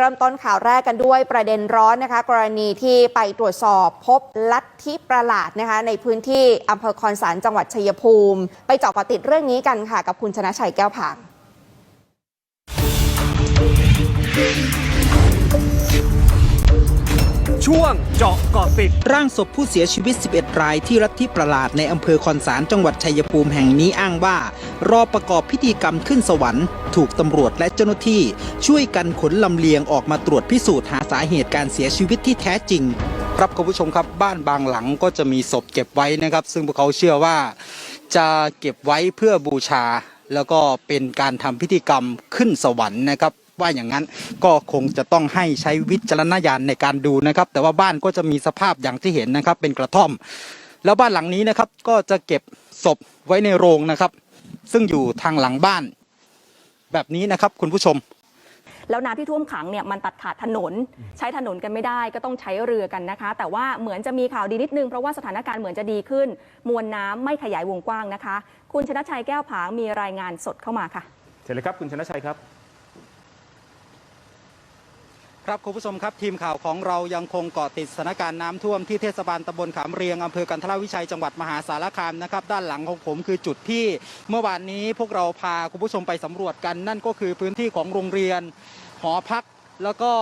เริ่มต้นข่าวแรกกันด้วยประเด็นร้อนนะคะ กรณีที่ไปตรวจสอบพบลัทธิประหลาดนะคะ ในพื้นที่อำเภอคอนสารจังหวัดชัยภูมิ ไปเจาะกาะติดเรื่องนี้กันค่ะ กับคุณชนะชัยแก้วผาง ช่วงเจาะเกาะติด ร่างศพผู้เสียชีวิต 11 รายที่รัฐที่ประหลาดในอำเภอคอนสารจังหวัดชัยภูมิแห่งนี้อ้างว่า รอประกอบพิธีกรรมขึ้นสวรรค์ ถูกตำรวจและเจ้าหน้าที่ ช่วยกันขนลำเลียงออกมาตรวจพิสูจน์หาสาเหตุการเสียชีวิตที่แท้จริง ครับคุณผู้ชมครับบ้านบางหลังก็จะมีศพเก็บไว้นะครับ ซึ่งพวกเขาเชื่อว่า จะเก็บไว้เพื่อบูชา แล้วก็เป็นการทำพิธีกรรมขึ้นสวรรค์นะครับ ว่าอย่างนั้นก็คงจะต้องให้ใช้วิจารณญาณในการดูนะครับ แต่ว่าบ้านก็จะมีสภาพอย่างที่เห็นนะครับ เป็นกระท่อม แล้วบ้านหลังนี้นะครับก็จะเก็บศพไว้ในโรงนะครับ ซึ่งอยู่ทางหลังบ้าน แบบนี้นะครับคุณผู้ชมแล้วน้ำที่ท่วมขังเนี่ยมันตัดขาดถนน ใช้ถนนกันไม่ได้ก็ต้องใช้เรือกันนะคะ แต่ว่าเหมือนจะมีข่าวดีนิดนึง เพราะว่าสถานการณ์เหมือนจะดีขึ้น มวลน้ำไม่ขยายวงกว้างนะคะ คุณชนะชัยแก้วผางมีรายงานสดเข้ามาค่ะเชิญเลยครับคุณชนะชัยครับ ครับคุณผู้ชมครับทีมข่าวของเรายังคงเกาะติดสถานการณ์น้ำท่วมที่เทศบาลตำบลขามเรียงอำเภอกันทรวิชัยจังหวัดมหาสารคามนะครับด้านหลังของผมคือจุดที่เมื่อวานนี้พวกเราพาคุณผู้ชมไปสำรวจกัน นั่นก็คือพื้นที่ของโรงเรียน หอพัก แล้วก็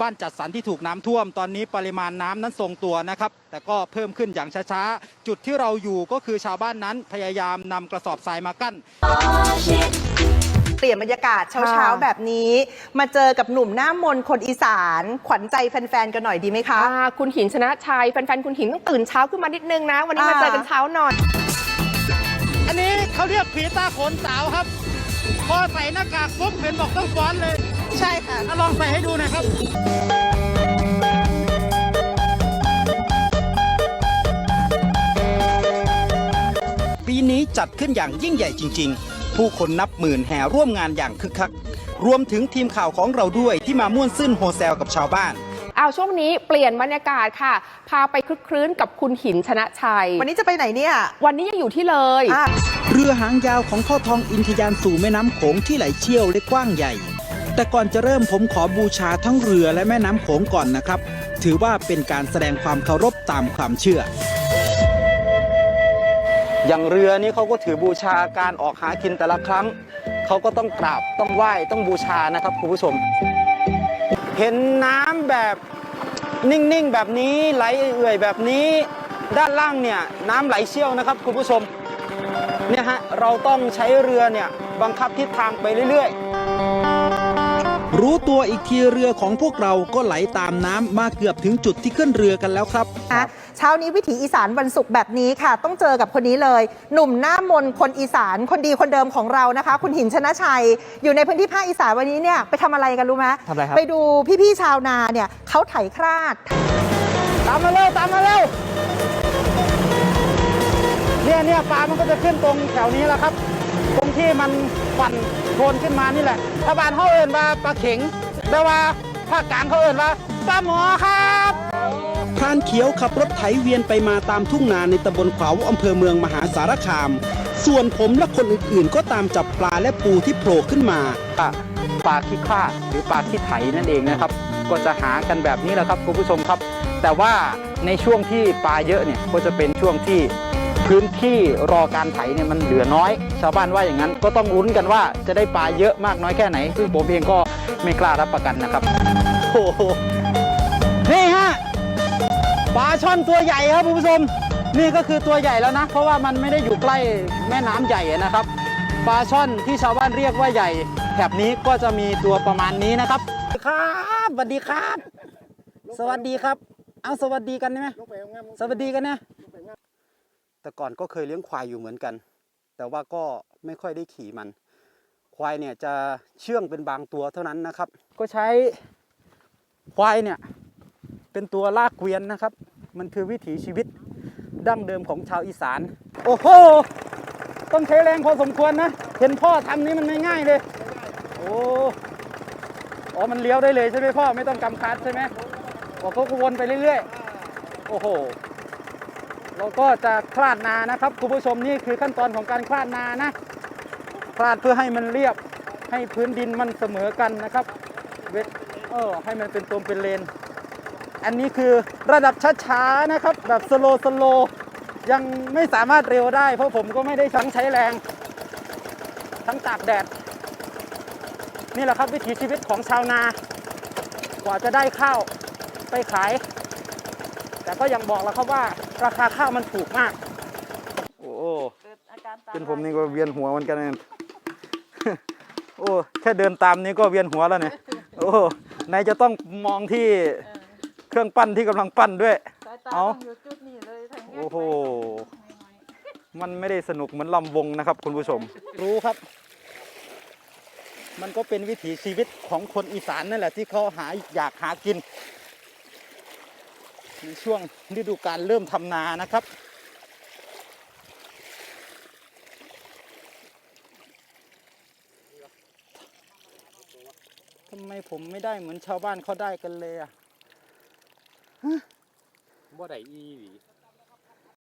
บ้านจัดสรรที่ถูกน้ำท่วม ตอนนี้ปริมาณน้ำนั้นทรงตัวนะครับ แต่ก็เพิ่มขึ้นอย่างช้าๆ จุดที่เราอยู่ก็คือชาวบ้านนั้นพยายามนำกระสอบทรายมากั้น ปลี่ยนบรรยากาศเช้าๆ แบบนี้ มาเจอกับหนุ่มหน้ามนต์คนอีสาน ขวัญใจแฟนๆ กันหน่อยดีไหมคะอ่าคุณหินชนะชัยแฟนๆ คุณหินต้องตื่นเช้าขึ้นมานิดนึงนะ วันนี้มาอ่าเจอกันเช้าหน่อย อันนี้เขาเรียกผีตาโขนสาวครับ พอใส่หน้ากากปุ๊บเห็นบอกต้องฟ้อนเลย ใช่ค่ะลองใส่ให้ดูหน่อยครับปีนี้จัดขึ้นอย่างยิ่งใหญ่จริง ๆ ผู้คนนับหมื่นแห่ร่วมงานอย่างคึกคัก รวมถึงทีมข่าวของเราด้วยที่มาม่วนซื่นโฮแซลกับชาวบ้าน เอาช่วงนี้เปลี่ยนบรรยากาศค่ะ พาไปคลึกคลื้นกับคุณหินชนะชัย วันนี้จะไปไหนเนี่ย วันนี้ยังอยู่ที่เลยอะเรือหางยาวของพ่อทองอินทยานสู่แม่น้ำโขงที่ไหลเชี่ยวและกว้างใหญ่ แต่ก่อนจะเริ่มผมขอบูชาทั้งเรือและแม่น้ำโขงก่อนนะครับ ถือว่าเป็นการแสดงความเคารพตามความเชื่อ อย่างเรือนี้เขาก็ถือบูชาการออกหากินแต่ละครั้ง เขาก็ต้องกราบต้องไหว้ต้องบูชานะครับคุณผู้ชม เห็นน้ำแบบนิ่งๆแบบนี้ไหลเอื่อยๆแบบนี้ด้านล่างเนี่ยน้ำไหลเชี่ยวนะครับคุณผู้ชมเนี่ยฮะเราต้องใช้เรือเนี่ยบังคับทิศทางไปเรื่อยๆ รู้ตัวอีกทีเรือของพวกเราก็ไหลตามน้ำมาเกือบถึงจุดที่ขึ้นเรือกันแล้วครับ นะเช้านี้วิถีอีสานวันศุกร์แบบนี้ค่ะ ต้องเจอกับคนนี้เลย หนุ่มหน้ามนต์คนอีสานคนดีคนเดิมของเรานะคะ คุณหินชนะชัย อยู่ในพื้นที่ภาคอีสานวันนี้เนี่ยไปทำอะไรกันรู้ไหมทำอะไรครับ ไปดูพี่ๆชาวนาเนี่ยเขาไถคราด ตามมาเร็วตามมาเร็วเนี่ยเนี่ยปลามันก็จะขึ้นตรงแถวนี้แหละครับตรง ที่มันปั่นโคลนขึ้นมานี่แหละถ้าบ้านเขาเอินว่าปลาเข็งแต่ว่าภาคกลางเขาเอินว่าปลาหมอครับพรานเขียวขับรถไถเวียนไปมาตามทุ่งนาในตำบลขวาวอำเภอเมืองมหาสารคาม ส่วนผมและคนอื่นๆ ก็ตามจับปลาและปูที่โผล่ขึ้นมา ปลาขี้ข้าหรือปลาขี้ไถนั่นเองนะครับ ก็จะหากันแบบนี้แหละครับคุณผู้ชมครับ แต่ว่าในช่วงที่ปลาเยอะเนี่ยก็จะเป็นช่วงที่ พื้นที่รอการไถเนี่ยมันเหลือน้อย ชาวบ้านว่าอย่างนั้นก็ต้องลุ้นกันว่าจะได้ปลาเยอะมากน้อยแค่ไหน ซึ่งผมเองก็ไม่กล้ารับประกันนะครับโอ้โหนี่ฮะปลาช่อนตัวใหญ่ครับคุณผู้ชมนี่ก็คือตัวใหญ่แล้วนะ เพราะว่ามันไม่ได้อยู่ใกล้แม่น้ำใหญ่นะครับปลาช่อนที่ชาวบ้านเรียกว่าใหญ่แถบนี้ก็จะมีตัวประมาณนี้นะครับ ครับสวัสดีครับ สวัสดีครับ เอาสวัสดีกันได้ไหมสวัสดีกันนะ แต่ก่อนก็เคยเลี้ยงควายอยู่เหมือนกัน แต่ว่าก็ไม่ค่อยได้ขี่มัน ควายเนี่ยจะเชื่องเป็นบางตัวเท่านั้นนะครับ ก็ใช้ควายเนี่ยเป็นตัวลากเกวียนนะครับ มันคือวิถีชีวิตดั้งเดิมของชาวอีสาน โอ้โห ต้องใช้แรงพอสมควรนะ เห็นพ่อทำนี่มันไม่ง่ายเลย โอ้อ๋อมันเลี้ยวได้เลยใช่ไหมพ่อ ไม่ต้องกำคัดใช่ไหมอ๋อเขาก็วนไปเรื่อยๆ โอ้โห เราก็จะคลาดนานะครับคุณผู้ชมนี่คือขั้นตอนของการคลาดนานะคลาดเพื่อให้มันเรียบให้พื้นดินมันเสมอกันนะครับเวทเออให้มันเป็นตรงเป็นเลน อันนี้คือระดับช้าๆนะครับ แบบสโลสโลยังไม่สามารถเร็วได้ เพราะผมก็ไม่ได้ทั้งใช้แรง ทั้งตากแดด นี่แหละครับวิถีชีวิตของชาวนา กว่าจะได้ข้าวไปขาย แต่ก็ยังบอกแล้วครับว่า ราคาข้าวมันถูกมาก โอ้เป็นผมนี่ก็เวียนหัวเหมือนกันนะโอ้แค่เดินตามนี้ก็เวียนหัวแล้วเนี่ยโอ้ไหนจะต้องมองที่เครื่องปั้นที่กำลังปั้นด้วยเอาโอ้โห มันไม่ได้สนุกเหมือนลำวงนะครับ คุณผู้ชม รู้ครับ มันก็เป็นวิถีชีวิตของคนอีสานนั่นแหละที่เขาหาอยากหากิน ในช่วงฤดูการเริ่มทำนานะครับ ทำไมผมไม่ได้เหมือนชาวบ้านเขาได้กันเลยอะบ่ได้อีหลี